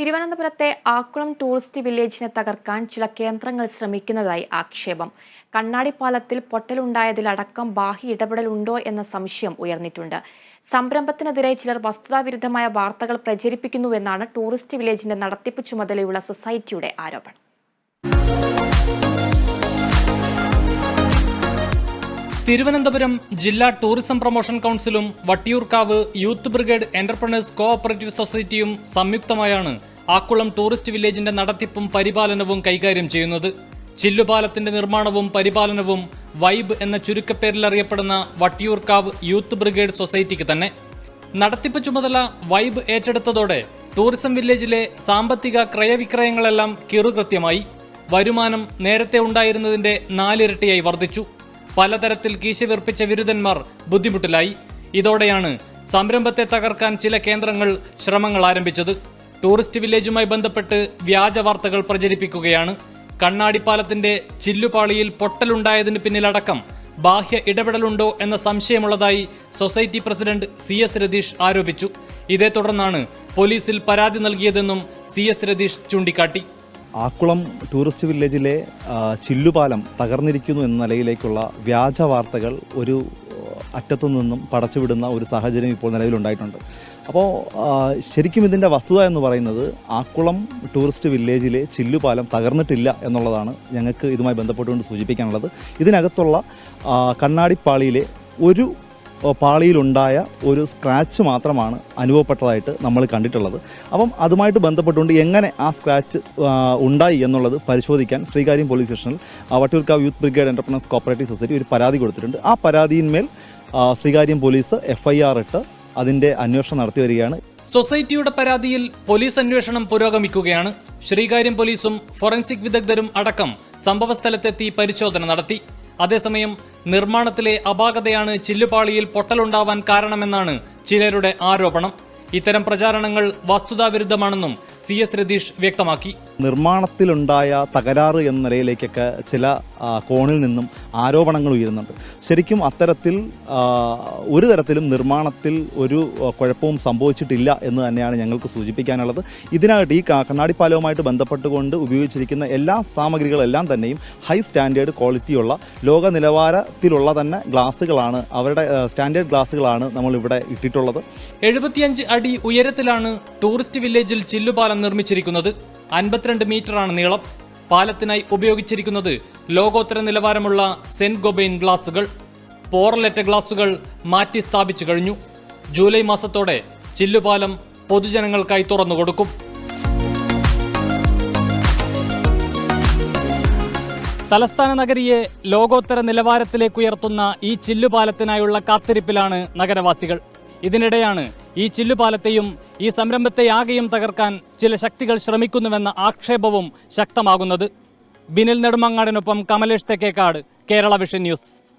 തിരുവനന്തപുരത്തെ ആക്കുളം ടൂറിസ്റ്റ് വില്ലേജിനെ തകർക്കാൻ ചില കേന്ദ്രങ്ങൾ ശ്രമിക്കുന്നതായി ആക്ഷേപം. കണ്ണാടിപ്പാലത്തിൽ പൊട്ടലുണ്ടായതിലടക്കം ബാഹ്യ ഇടപെടലുണ്ടോ എന്ന സംശയം ഉയർന്നിട്ടുണ്ട്. സംരംഭത്തിനെതിരെ ചിലർ വസ്തുതാവിരുദ്ധമായ വാർത്തകൾ പ്രചരിപ്പിക്കുന്നുവെന്നാണ് ടൂറിസ്റ്റ് വില്ലേജിന്റെ നടത്തിപ്പ് ചുമതലയുള്ള സൊസൈറ്റിയുടെ ആരോപണം. തിരുവനന്തപുരം ജില്ലാ tourism promotion കൗൺസിലും Vattiyoorkavu youth brigade entrepreneurs co operative സൊസൈറ്റിയും സംയുക്തമായാണ് ആക്കുളം ടൂറിസ്റ്റ് വില്ലേജിന്റെ നടത്തിപ്പും പരിപാലനവും കൈകാര്യം ചെയ്യുന്നത്. ചില്ലുപാലത്തിന്റെ നിർമ്മാണവും പരിപാലനവും വൈബ് എന്ന ചുരുക്കപ്പേരിൽ അറിയപ്പെടുന്ന വട്ടിയൂർക്കാവ് യൂത്ത് ബ്രിഗേഡ് സൊസൈറ്റിക്ക് തന്നെ. നടത്തിപ്പ് ചുമതല വൈബ് ഏറ്റെടുത്തതോടെ ടൂറിസം വില്ലേജിലെ സാമ്പത്തിക ക്രയവിക്രയങ്ങളെല്ലാം കിറുകൃത്യമായി. വരുമാനം നേരത്തെ ഉണ്ടായിരുന്നതിന്റെ നാലിരട്ടിയായി വർദ്ധിച്ചു. പലതരത്തിൽ കീശ വിർപ്പിച്ച വിരുദ്ധന്മാർ ബുദ്ധിമുട്ടിലായി. ഇതോടെയാണ് സംരംഭത്തെ തകർക്കാൻ ചില കേന്ദ്രങ്ങൾ ശ്രമങ്ങൾ ആരംഭിച്ചത്. ടൂറിസ്റ്റ് വില്ലേജുമായി ബന്ധപ്പെട്ട് വ്യാജ വാർത്തകൾ പ്രചരിപ്പിക്കുകയാണ്. കണ്ണാടിപ്പാലത്തിന്റെ ചില്ലുപാളിയിൽ പൊട്ടലുണ്ടായതിന് പിന്നിലടക്കം ബാഹ്യ ഇടപെടലുണ്ടോ എന്ന സംശയമുള്ളതായി society president C S Ratheesh ആരോപിച്ചു. ഇതേ തുടർന്നാണ് പോലീസിൽ പരാതി നൽകിയതെന്നും സി എസ് രതീഷ് ചൂണ്ടിക്കാട്ടി. ആക്കുളം ടൂറിസ്റ്റ് വില്ലേജിലെ ചില്ലുപാലം തകർന്നിരിക്കുന്നു എന്ന നിലയിലേക്കുള്ള വ്യാജ വാർത്തകൾ ഒരു അറ്റത്തു നിന്നും പടച്ചുവിടുന്ന ഒരു സാഹചര്യം ഇപ്പോൾ നിലവിലുണ്ടായിട്ടുണ്ട്. അപ്പോൾ ശരിക്കും ഇതിന്റെ വസ്തുത എന്ന് പറയുന്നത് ആക്കുളം ടൂറിസ്റ്റ് വില്ലേജിലെ ചില്ലുപാലം തകർന്നിട്ടില്ല എന്നുള്ളതാണ് ഞങ്ങൾക്ക് ഇതുമായി ബന്ധപ്പെട്ടുകൊണ്ട് സൂചിപ്പിക്കാനുള്ളത്. ഇതിനകത്തുള്ള കണ്ണാടിപ്പാളിയിലെ ഒരു പാളിയിലുണ്ടായ ഒരു സ്ക്രാച്ച് മാത്രമാണ് അനുഭവപ്പെട്ടതായിട്ട് നമ്മൾ കണ്ടിട്ടുള്ളത്. അപ്പം അതുമായിട്ട് ബന്ധപ്പെട്ടുകൊണ്ട് എങ്ങനെ ആ സ്ക്രാച്ച് ഉണ്ടായി എന്നുള്ളത് പരിശോധിക്കാൻ ശ്രീകാര്യം പോലീസ് സ്റ്റേഷനിൽ Vattiyoorkavu youth brigade entrepreneurs cooperative society ഒരു പരാതി കൊടുത്തിട്ടുണ്ട്. ആ പരാതിയിന്മേൽ Sreekaryam police F I R ഇട്ട് അതിന്റെ അന്വേഷണം നടത്തി വരികയാണ്. സൊസൈറ്റിയുടെ പരാതിയിൽ പോലീസ് അന്വേഷണം പുരോഗമിക്കുകയാണ്. ശ്രീകാര്യം പോലീസും ഫോറൻസിക് വിദഗ്ധരും അടക്കം സംഭവസ്ഥലത്തെത്തി പരിശോധന നടത്തി. അതേസമയം നിർമ്മാണത്തിലെ അപാകതയാണ് ചില്ലുപാളിയിൽ പൊട്ടലുണ്ടാവാൻ കാരണമെന്നാണ് ചിലരുടെ ആരോപണം. ഇത്തരം പ്രചാരണങ്ങൾ വസ്തുതാവിരുദ്ധമാണെന്നും സി എസ് രതീഷ് വ്യക്തമാക്കി. നിർമ്മാണത്തിലുണ്ടായ തകരാറ് എന്ന നിലയിലേക്കൊക്കെ ചില കോണിൽ നിന്നും ആരോപണങ്ങൾ ഉയരുന്നുണ്ട്. ശരിക്കും അത്തരത്തിൽ ഒരു തരത്തിലും നിർമ്മാണത്തിൽ ഒരു കുഴപ്പവും സംഭവിച്ചിട്ടില്ല എന്ന് തന്നെയാണ് ഞങ്ങൾക്ക് സൂചിപ്പിക്കാനുള്ളത്. ഇതിനകത്ത് ഈ കണ്ണാടി കണ്ണാടിപ്പാലവുമായിട്ട് ബന്ധപ്പെട്ടുകൊണ്ട് ഉപയോഗിച്ചിരിക്കുന്ന എല്ലാ സാമഗ്രികളെല്ലാം തന്നെയും ഹൈ സ്റ്റാൻഡേർഡ് ക്വാളിറ്റിയുള്ള ലോക നിലവാരത്തിലുള്ള തന്നെ ഗ്ലാസ്സുകളാണ് അവരുടെ സ്റ്റാൻഡേർഡ് ഗ്ലാസ്സുകളാണ് നമ്മളിവിടെ ഇട്ടിട്ടുള്ളത്. എഴുപത്തിയഞ്ച് അടി ഉയരത്തിലാണ് ടൂറിസ്റ്റ് വില്ലേജിൽ ചില്ലുപാലം നിർമ്മിച്ചിരിക്കുന്നത് അൻപത്തിരണ്ട് മീറ്ററാണ് നീളം. പാലത്തിനായി ഉപയോഗിച്ചിരിക്കുന്നത് ലോകോത്തര നിലവാരമുള്ള സെന്റ് ഗൊബൈൻ ഗ്ലാസുകൾ. പോറലറ്റ ഗ്ലാസുകൾ മാറ്റി സ്ഥാപിച്ചു കഴിഞ്ഞു. ജൂലൈ മാസത്തോടെ ചില്ലുപാലം പൊതുജനങ്ങൾക്കായി തുറന്നു കൊടുക്കും. തലസ്ഥാന നഗരിയെ ലോകോത്തര നിലവാരത്തിലേക്ക് ഉയർത്തുന്ന ഈ ചില്ലുപാലത്തിനായുള്ള കാത്തിരിപ്പിലാണ് നഗരവാസികൾ. ഇതിനിടെയാണ് ഈ ചില്ലുപാലത്തെയും ഈ സംരംഭത്തെ ആകെയും തകർക്കാൻ ചില ശക്തികൾ ശ്രമിക്കുന്നുവെന്ന ആക്ഷേപവും ശക്തമാകുന്നത്. ബിനിൽ നെടുമങ്ങാടിനൊപ്പം കമലേഷ് തെക്കേക്കാട് കേരള വിഷൻ ന്യൂസ്.